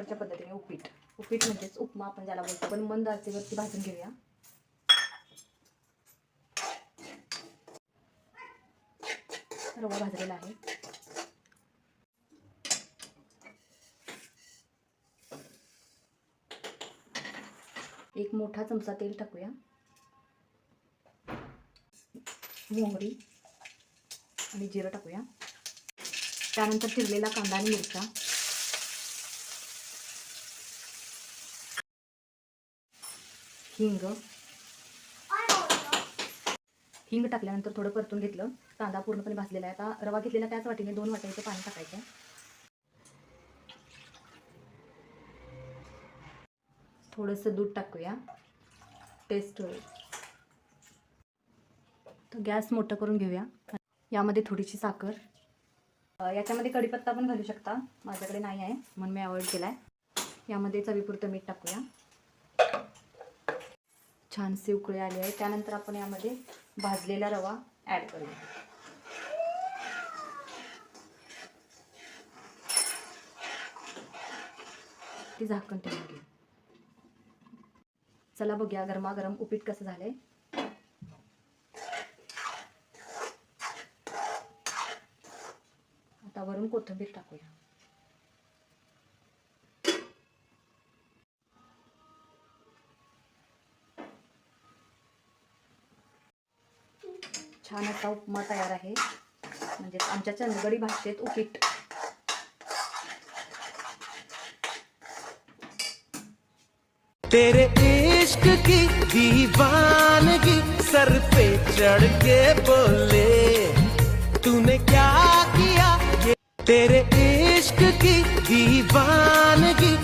आमच्याकडच्या पद्धतीने उपीट. उपीट म्हणजेच उपमा आपण ज्याला बोलतो. पण मंद आचेवरती भाजून घेऊया. रवा भाजलेला आहे. एक मोठा चमचा तेल टाकूया. मोहरी आणि जिरं टाकूया. त्यानंतर चिरलेला कांदा आणि मिरच्या. हिंग. हिंग टाकल्यानंतर थोडं परतून घेतलं. कांदा पूर्णपणे भाजलेला आहे. आता रवा घेतलेला त्याच वाटीने दोन वाट्याचं पाणी टाकायचं थोडंसं दूध टाकूया. टेस्ट होईल. तर गॅस मोठं करून घेऊया. यामध्ये थोडीशी साखर. याच्यामध्ये कढीपत्ता पण घालू शकता. माझ्याकडे नाही आहे म्हणून मी अवॉइड केला आहे यामध्ये चवीपुरतं मीठ टाकूया. छानसे उकळे आले आहे. त्यानंतर आपण यामध्ये भाजलेला रवा ॲड करूया. ती झाकण ठेवून घेऊ. चला बघूया गरमागरम उपीट कसं झालंय. आता वरून कोथिंबीर टाकूया. छान असा उपमा तयार आहे. म्हणजेच आमच्या चंदगडी भाषेत उपीट. तेरे इश्क की दीवानगी सर पे चढ़ के बोले तूने क्या किया? तेरे इश्क की दीवानगी